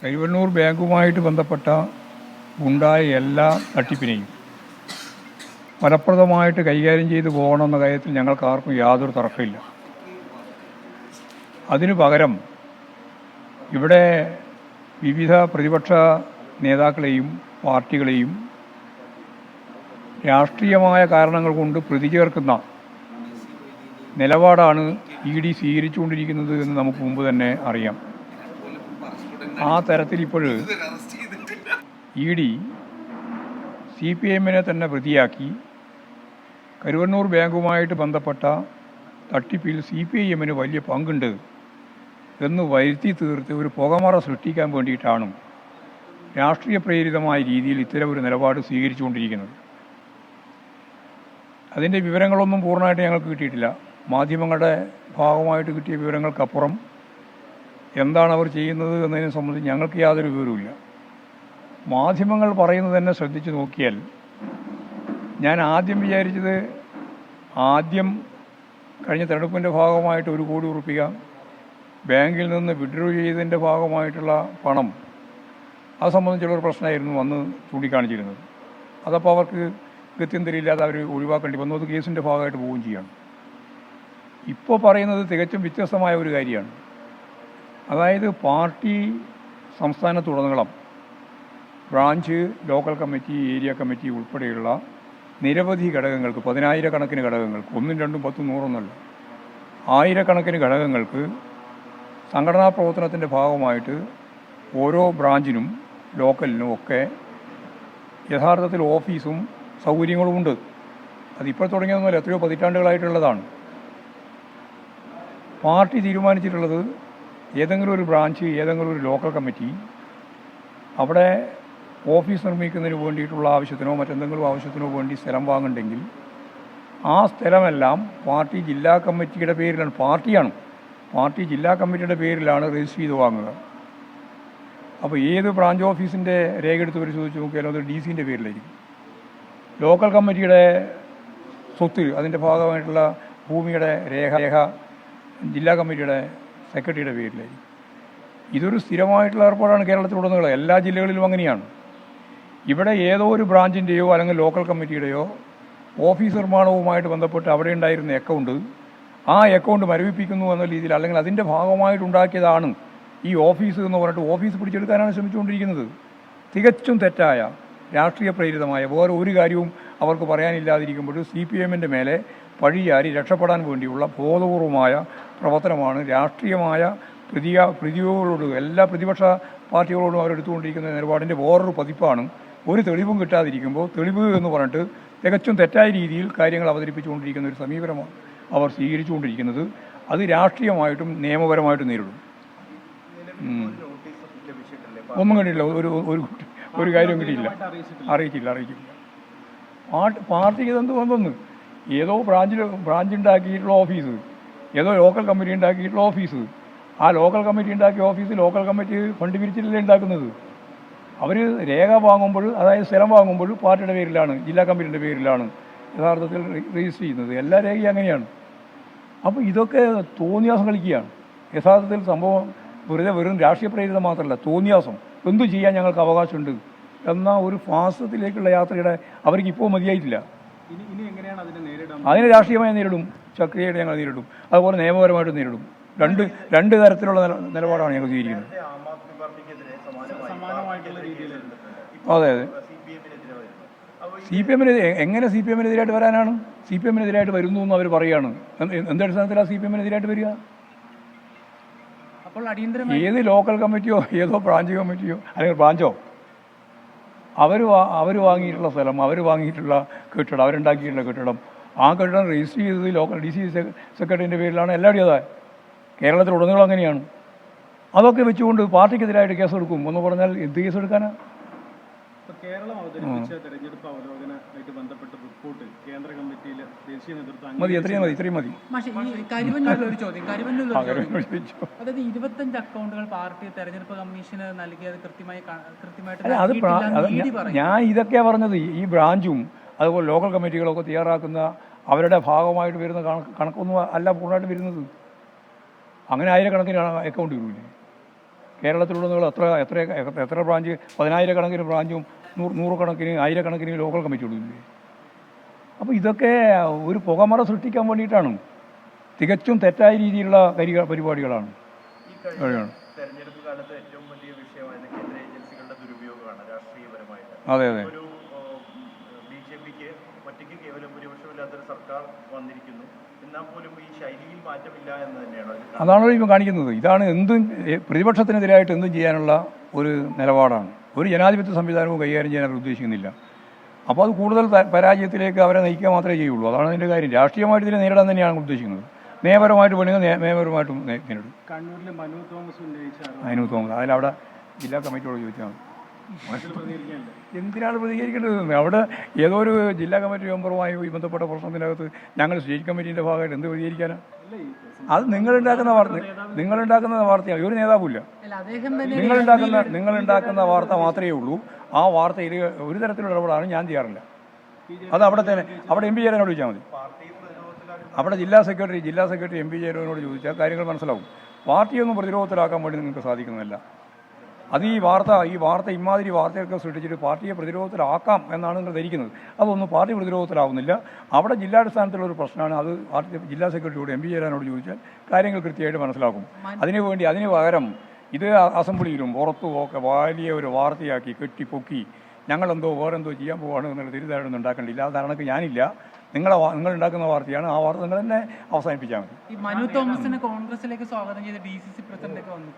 കരുവന്നൂർ ബാങ്കുമായിട്ട് ബന്ധപ്പെട്ട ഉണ്ടായ എല്ലാ തട്ടിപ്പിനെയും ഫലപ്രദമായിട്ട് കൈകാര്യം ചെയ്തു പോകണമെന്ന കാര്യത്തിൽ ഞങ്ങൾക്ക് ആർക്കും യാതൊരു തർക്കമില്ല. അതിനു പകരം ഇവിടെ വിവിധ പ്രതിപക്ഷ നേതാക്കളെയും പാർട്ടികളെയും രാഷ്ട്രീയമായ കാരണങ്ങൾ കൊണ്ട് പ്രതി ചേർക്കുന്ന നിലപാടാണ് ഇ ഡി സ്വീകരിച്ചുകൊണ്ടിരിക്കുന്നത് എന്ന് നമുക്ക് മുമ്പ് തന്നെ അറിയാം. ആ തരത്തിൽ ഇപ്പോൾ ഇ ഡി സി പി എമ്മിനെ തന്നെ പ്രതിയാക്കി. കരുവണ്ണൂർ ബാങ്കുമായിട്ട് ബന്ധപ്പെട്ട തട്ടിപ്പിൽ സി പി ഐ എമ്മിന് വലിയ പങ്കുണ്ട് എന്ന് വരുത്തി തീർത്ത് ഒരു പുകമറ സൃഷ്ടിക്കാൻ വേണ്ടിയിട്ടാണ് രാഷ്ട്രീയ പ്രേരിതമായ രീതിയിൽ ഇത്തരം ഒരു നിലപാട് സ്വീകരിച്ചുകൊണ്ടിരിക്കുന്നത്. അതിന്റെ വിവരങ്ങളൊന്നും പൂർണമായിട്ട് ഞങ്ങൾക്ക് കിട്ടിയിട്ടില്ല. മാധ്യമങ്ങളുടെ ഭാഗമായിട്ട് കിട്ടിയ വിവരങ്ങൾക്കപ്പുറം എന്താണ് അവർ ചെയ്യുന്നത് എന്നതിനെ സംബന്ധിച്ച് ഞങ്ങൾക്ക് യാതൊരു വിവരവുമില്ല. മാധ്യമങ്ങൾ പറയുന്നത് തന്നെ ശ്രദ്ധിച്ചു നോക്കിയാൽ ഞാൻ ആദ്യം വിചാരിച്ചത് ആദ്യം കഴിഞ്ഞ തെരഞ്ഞെടുപ്പിന്റെ ഭാഗമായിട്ട് ഒരു കോടി ഉറപ്പിക ബാങ്കിൽ നിന്ന് വിഡ്രോ ചെയ്തതിന്റെ ഭാഗമായിട്ടുള്ള പണം അത് സംബന്ധിച്ചുള്ളൊരു പ്രശ്നമായിരുന്നു അന്ന് ചൂണ്ടിക്കാണിച്ചിരുന്നത്. അതപ്പോൾ അവർക്ക് ഗത്യന്തരമില്ലാതെ അവർ ഒഴിവാക്കേണ്ടി വന്നു. അത് കേസിന്റെ ഭാഗമായിട്ട് പോവുകയും ചെയ്യണം. ഇപ്പോൾ പറയുന്നത് തികച്ചും വ്യത്യസ്തമായ ഒരു കാര്യമാണ്. അതായത് പാർട്ടി സംസ്ഥാനത്തുടനീളം branch local committee area committee ഉൾപ്പെടെയുള്ള നിരവധി ഘടകങ്ങൾക്ക് പതിനായിരക്കണക്കിന് ഘടകങ്ങൾക്ക് ഒന്നും രണ്ടും പത്തും നൂറൊന്നുമല്ല ആയിരക്കണക്കിന് ഘടകങ്ങൾക്ക് സംഘടനാ പ്രവർത്തനത്തിന്റെ ഭാഗമായിട്ട് ഓരോ ബ്രാഞ്ചിനും ലോക്കലിനും ഒക്കെ യഥാർത്ഥത്തിൽ ഓഫീസും സൗകര്യങ്ങളും ഉണ്ട്. അതിപ്പോൾ തുടങ്ങിയതൊന്നുമല്ല എത്രയോ പതിറ്റാണ്ടുകളായിട്ടുള്ളതാണ്. പാർട്ടി തീരുമാനിച്ചിട്ടുള്ളത് ഏതെങ്കിലും ഒരു ബ്രാഞ്ച് ഏതെങ്കിലും ഒരു ലോക്കൽ കമ്മിറ്റി അവിടെ ഓഫീസ് നിർമ്മിക്കുന്നതിന് വേണ്ടിയിട്ടുള്ള ആവശ്യത്തിനോ മറ്റെന്തെങ്കിലും ആവശ്യത്തിനോ വേണ്ടി സ്ഥലം വാങ്ങണ്ടെങ്കിൽ ആ സ്ഥലമെല്ലാം പാർട്ടി ജില്ലാ കമ്മിറ്റിയുടെ പേരിലാണ് പാർട്ടിയാണ്. പാർട്ടി ജില്ലാ കമ്മിറ്റിയുടെ പേരിലാണ് രജിസ്റ്റർ ചെയ്ത് വാങ്ങുക. അപ്പോൾ ഏത് ബ്രാഞ്ച് ഓഫീസിന്റെ രേഖ എടുത്ത് പരിശോധിച്ച് നോക്കിയാലും അത് ഡി സിന്റെ പേരിലായിരിക്കും. ലോക്കൽ കമ്മിറ്റിയുടെ സ്വത്ത് അതിന്റെ ഭാഗമായിട്ടുള്ള ഭൂമിയുടെ രേഖ രേഖ ജില്ലാ കമ്മിറ്റിയുടെ സെക്രട്ടറിയുടെ പേരിലായിരിക്കും. ഇതൊരു സ്ഥിരമായിട്ടുള്ള ഏർപ്പാടാണ് കേരളത്തിലുടനീളം. എല്ലാ ജില്ലകളിലും അങ്ങനെയാണ്. ഇവിടെ ഏതോ ഒരു ബ്രാഞ്ചിന്റെയോ അല്ലെങ്കിൽ ലോക്കൽ കമ്മിറ്റിയുടെയോ ഓഫീസ് നിർമ്മാണവുമായിട്ട് ബന്ധപ്പെട്ട് അവിടെ ഉണ്ടായിരുന്ന അക്കൗണ്ട് ആ അക്കൗണ്ട് മരവിപ്പിക്കുന്നു എന്ന രീതിയിൽ അല്ലെങ്കിൽ അതിന്റെ ഭാഗമായിട്ടുണ്ടാക്കിയതാണ് ഈ ഓഫീസ് എന്ന് പറഞ്ഞിട്ട് ഓഫീസ് പിടിച്ചെടുക്കാനാണ് ശ്രമിച്ചുകൊണ്ടിരിക്കുന്നത്. തികച്ചും തെറ്റായ രാഷ്ട്രീയ പ്രേരിതമായ വേറെ ഒരു കാര്യവും അവർക്ക് പറയാനില്ലാതിരിക്കുമ്പോൾ സി പി എമ്മിന്റെ മേലെ പഴിയാരി രക്ഷപ്പെടാൻ വേണ്ടിയുള്ള ബോധപൂർവമായ പ്രവർത്തനമാണ് രാഷ്ട്രീയമായ പ്രതിയ പ്രതിയോട് എല്ലാ പ്രതിപക്ഷ പാർട്ടികളോടും അവരെടുത്തുകൊണ്ടിരിക്കുന്ന നിലപാടിന്റെ വേറൊരു പതിപ്പാണ്. ഒരു തെളിവും കിട്ടാതിരിക്കുമ്പോൾ തെളിവ് എന്ന് പറഞ്ഞിട്ട് തികച്ചും തെറ്റായ രീതിയിൽ കാര്യങ്ങൾ അവതരിപ്പിച്ചുകൊണ്ടിരിക്കുന്ന ഒരു സമീപനമാണ് അവർ സ്വീകരിച്ചുകൊണ്ടിരിക്കുന്നത്. അത് രാഷ്ട്രീയമായിട്ടും നിയമപരമായിട്ടും നേരിടും. ഒന്നും കണ്ടില്ല ഒരു ഒരു കാര്യവും കിട്ടിയില്ല അറിയിച്ചില്ല അറിയിച്ചില്ല. പാർട്ടി പാർട്ടിക്ക് ഇതെന്ത് വന്നു ഏതോ ബ്രാഞ്ചിൽ ബ്രാഞ്ച് ഉണ്ടാക്കിയിട്ടുള്ള ഓഫീസ്. ഏതോ ലോക്കൽ കമ്മിറ്റി ഉണ്ടാക്കിയിട്ടുള്ള ഓഫീസ്. ആ ലോക്കൽ കമ്മിറ്റി ഉണ്ടാക്കിയ ഓഫീസ് ലോക്കൽ കമ്മിറ്റി ഫണ്ട് പിരിച്ചിട്ടല്ലേ ഉണ്ടാക്കുന്നത്? അവർ രേഖ വാങ്ങുമ്പോൾ അതായത് സ്ഥലം വാങ്ങുമ്പോൾ പാർട്ടിയുടെ പേരിലാണ് ജില്ലാ കമ്മിറ്റിയുടെ പേരിലാണ് യഥാർത്ഥത്തിൽ രജിസ്റ്റർ ചെയ്യുന്നത്. എല്ലാ രേഖയും അങ്ങനെയാണ്. അപ്പോൾ ഇതൊക്കെ തോന്നിയാസം കളിക്കുകയാണ്. യഥാർത്ഥത്തിൽ സംഭവം വെറുതെ വെറും രാഷ്ട്രീയ പ്രേരിതം മാത്രമല്ല തോന്നിയാസം. എന്തു ചെയ്യാൻ ഞങ്ങൾക്ക് അവകാശമുണ്ട്? എന്ന ഒരു ഫാസത്തിലേക്കുള്ള യാത്രയുടെ അവർക്ക് ഇപ്പോൾ മതിയായിട്ടില്ല. ഇനി ഇനി എങ്ങനെയാണ് അതിനെ രാഷ്ട്രീയമായി നേരിടും ചക്രിയായിട്ട് ഞങ്ങൾ നേരിടും അതുപോലെ നിയമപരമായിട്ട് നേരിടും. രണ്ട് രണ്ട് തരത്തിലുള്ള നില- നിലപാടാണ് ഞങ്ങൾ സ്വീകരിക്കുന്നത്. അതെ അതെ. സി പി എമ്മിന് എങ്ങനെ സി പി എമ്മിനെതിരായിട്ട് വരാനാണ്? സി പി എമ്മിനെതിരായിട്ട് വരുന്നു എന്ന് അവർ പറയുകയാണ് എന്ത്- എന്തടിസ്ഥാനത്തിലാണ് സി പി എമ്മിനെതിരായിട്ട് വരിക? ഏത് ലോക്കൽ കമ്മിറ്റിയോ ഏതോ ബ്രാഞ്ച് കമ്മിറ്റിയോ അല്ലെങ്കിൽ ബ്രാഞ്ചോ? അവർ അവർ വാങ്ങിയിട്ടുള്ള സ്ഥലം അവർ വാങ്ങിയിട്ടുള്ള കെട്ടിടം അവരുണ്ടാക്കിയിട്ടുള്ള കെട്ടിടം. ആ കെട്ടിടം രജിസ്റ്റർ ചെയ്തത് ലോക്കൽ ഡി സി സെക്രട്ടറിന്റെ പേരിലാണ് എല്ലാവരും അതാ. കേരളത്തിലുടനീളം അങ്ങനെയാണ്. അതൊക്കെ വെച്ചുകൊണ്ട് പാർട്ടിക്കെതിരായിട്ട് കേസെടുക്കും. എന്ന് പറഞ്ഞാൽ എന്ത് കേസ് ഇപ്പൊ കേരളം അവതരിപ്പിച്ച തെരഞ്ഞെടുപ്പ് അവലോകനമായിട്ട് ബന്ധപ്പെട്ട റിപ്പോർട്ട് കേന്ദ്ര കമ്മിറ്റിയിലെ ദേശീയ നേതൃത്വം മതി എത്രയും മതി ഇത്രയും മതി. പക്ഷേ ഈ ചോദ്യം. അതായത് ഇരുപത്തഞ്ച് അക്കൗണ്ടുകൾ പാർട്ടി തെരഞ്ഞെടുപ്പ് കമ്മീഷന് നൽകിയത് കൃത്യമായി കൃത്യമായിട്ട് ഞാൻ- ഇതൊക്കെ ഞാൻ ഇതൊക്കെയാ പറഞ്ഞത്. ഈ ബ്രാഞ്ചും അതുപോലെ ലോക്കൽ കമ്മിറ്റികളൊക്കെ തയ്യാറാക്കുന്ന അവരുടെ ഭാഗമായിട്ട് വരുന്ന കണക്ക് കണക്കൊന്നും അല്ല പൂർണമായിട്ട് വരുന്നത്. അങ്ങനെ ആയിരക്കണക്കിന് അക്കൗണ്ട് വരില്ലേ കേരളത്തിലുടനീളം എത്ര എത്ര എത്ര ബ്രാഞ്ച്? പതിനായിരക്കണക്കിന് ബ്രാഞ്ചും നൂറ് നൂറുകണക്കിന് ആയിരക്കണക്കിന് ലോക്കൽ കമ്മിറ്റി കമ്മിറ്റികളും അപ്പോൾ ഇതൊക്കെ ഒരു പുകമറ സൃഷ്ടിക്കാൻ വേണ്ടിയിട്ടാണ്. തികച്ചും തെറ്റായ രീതിയിലുള്ള കരി പരിപാടികളാണ്. അതെ അതെ. ബി ജെ പിക്ക് ഒറ്റയ്ക്ക് കേവലം ഭൂരിപക്ഷമില്ലാത്തൊരു സർക്കാർ വന്നിരിക്കുന്നു. അതാണല്ലോ ഇപ്പം കാണിക്കുന്നത്? ഇതാണ് എന്തും പ്രതിപക്ഷത്തിനെതിരായിട്ട് എന്തും ചെയ്യാനുള്ള ഒരു നിലപാടാണ്. ഒരു ജനാധിപത്യ സംവിധാനവും കൈകാര്യം ചെയ്യാൻ അവർ ഉദ്ദേശിക്കുന്നില്ല. അപ്പോൾ അത് കൂടുതൽ പരാജയത്തിലേക്ക് അവരെ നയിക്കുക മാത്രമേ ചെയ്യുള്ളൂ. അതാണ് അതിന്റെ കാര്യം. രാഷ്ട്രീയമായിട്ട് ഇതിനെ നേരിടാൻ തന്നെയാണ് ഉദ്ദേശിക്കുന്നത്. നിയമപരമായിട്ട് വേണമെങ്കിൽ നിയമപരമായിട്ടും നേരിടും. കണ്ണൂരിലെ മനു തോമസ് ഉന്നയിച്ച ആരോപണം തോമസ്. അതിലവിടെ ജില്ലാ കമ്മിറ്റിയോട് ചോദിച്ചാൽ മതി. എന്തിനാണ് പ്രതികരിക്കേണ്ടത് അവിടെ ഏതോ ഒരു ജില്ലാ കമ്മിറ്റി മെമ്പറുമായി ബന്ധപ്പെട്ട പ്രശ്നത്തിനകത്ത് ഞങ്ങൾ സ്റ്റേറ്റ് കമ്മിറ്റീന്റെ ഭാഗമായിട്ട് എന്ത് പ്രതികരിക്കാനാണ് ഈ അത് നിങ്ങളുണ്ടാക്കുന്ന വാർത്ത. നിങ്ങളുണ്ടാക്കുന്ന വാർത്തയാണ്. ഒരു നേതാവില്ല അല്ല അദ്ദേഹം തന്നെ നിങ്ങളുണ്ടാക്കുന്ന നിങ്ങളുണ്ടാക്കുന്ന വാർത്ത മാത്രമേ ഉള്ളൂ. ആ വാർത്തയിൽ ഒരു തരത്തിലുള്ള ഇടപെടാനും ഞാൻ ചെയ്യാറില്ല. അത് അവിടെ തന്നെ അവിടെ എം പി ചേരനോട് ചോദിച്ചാൽ മതി. അവിടെ ജില്ലാ സെക്രട്ടറി ജില്ലാ സെക്രട്ടറി എം പി ചേരനോട് ചോദിച്ചാൽ കാര്യങ്ങൾ മനസ്സിലാവും. പാർട്ടിയൊന്നും പ്രതിരോധത്തിലാക്കാൻ വേണ്ടി നിങ്ങൾക്ക് സാധിക്കുന്നതല്ല. അത് ഈ വാർത്ത ഈ വാർത്ത ഇമാതിരി വാർത്തയൊക്കെ സൃഷ്ടിച്ചിട്ട് പാർട്ടിയെ പ്രതിരോധത്തിലാക്കാം എന്നാണ് നിങ്ങൾ ധരിക്കുന്നത്. അതൊന്നും പാർട്ടി പ്രതിരോധത്തിലാവുന്നില്ല. അവിടെ ജില്ലാടിസ്ഥാനത്തിലുള്ള ഒരു പ്രശ്നമാണ് അത് പാർട്ടി ജില്ലാ സെക്രട്ടറിയോട് എം പി ചേരാനോട് ചോദിച്ചാൽ കാര്യങ്ങൾ കൃത്യമായിട്ട് മനസ്സിലാക്കും. അതിനു വേണ്ടി അതിന് പകരം ഇത് അസംബ്ലിയിലും പുറത്തും ഒക്കെ വലിയ ഒരു വാർത്തയാക്കി കെട്ടിപ്പൊക്കി ഞങ്ങളെന്തോ വേറെന്തോ ചെയ്യാൻ പോവാണ് എന്നുള്ള തിരിതായിട്ടൊന്നും ഉണ്ടാക്കേണ്ടില്ല ആ ധാരണക്ക് ഞാനില്ല. നിങ്ങളെ നിങ്ങൾ ഉണ്ടാക്കുന്ന വാർത്തയാണ്. ആ വാർത്ത നിങ്ങൾ തന്നെ അവസാനിപ്പിച്ചാൽ മതി. മനു തോമസിനെ കോൺഗ്രസിലേക്ക് സ്വാഗതം ചെയ്ത് ഡി സി സി പ്രസിഡന്റ് ഒക്കെ വന്നു.